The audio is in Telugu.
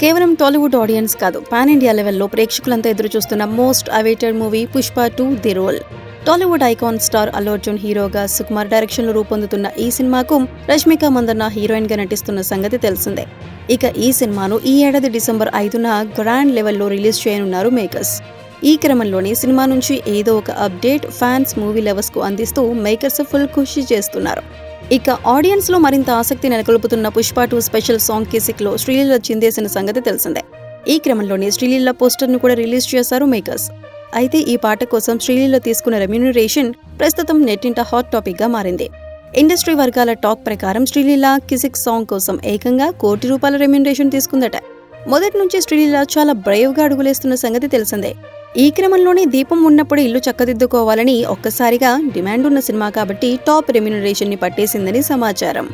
కేవలం టాలీవుడ్ ఆడియన్స్ కాదు పాన్ ఇండియా లెవెల్లో ప్రేక్షకులంతా ఎదురు చూస్తున్న most awaited movie Pushpa two the rule. Tollywood icon star Allu Arjun హీరోగా సుకుమార్ డైరెక్షన్లో రూపొందుతున్న ఈ సినిమాకు రష్మిక మందన్న హీరోయిన్గా నటిస్తున్న సంగతి తెలిసిందే. ఇక ఈ సినిమాను ఈ ఏడాది డిసెంబర్ ఐదున గ్రాండ్ లెవెల్లో రిలీజ్ చేయనున్నారు మేకర్స్. ఈ క్రమంలోనే సినిమా నుంచి ఏదో ఒక అప్డేట్ ఫ్యాన్స్ మూవీ లవర్స్కు అందిస్తూ మేకర్స్ ఫుల్ ఖుషి చేస్తున్నారు. ఇక ఆడియన్స్లో మరింత ఆసక్తి నెలకొల్పుతున్న పుష్ప టూ స్పెషల్ సాంగ్ కిసిక్లో శ్రీలీల చిందేసిన సంగతి తెలిసిందే. ఈ క్రమంలోనే శ్రీలీల పోస్టర్ను కూడా రిలీజ్ చేశారు మేకర్స్. అయితే ఈ పాట కోసం శ్రీలీల తీసుకున్న రెమ్యూనరేషన్ ప్రస్తుతం నెట్టింట హాట్ టాపిక్గా మారింది. ఇండస్ట్రీ వర్గాల టాక్ ప్రకారం శ్రీలీల కిసిక్ సాంగ్ కోసం ఏకంగా కోటి రూపాయల రెమ్యూనరేషన్ తీసుకుందట. మొదటి నుంచి శ్రీలీల చాలా బ్రేవ్గా అడుగులేస్తున్న సంగతి తెలిసిందే. ఈ క్రమంలోనే దీపం ఉన్నప్పుడు ఇల్లు చక్కదిద్దుకోవాలని ఒక్కసారిగా డిమాండ్ ఉన్న సినిమా కాబట్టి టాప్ రెమ్యూనరేషన్ని పట్టేసిందని సమాచారం.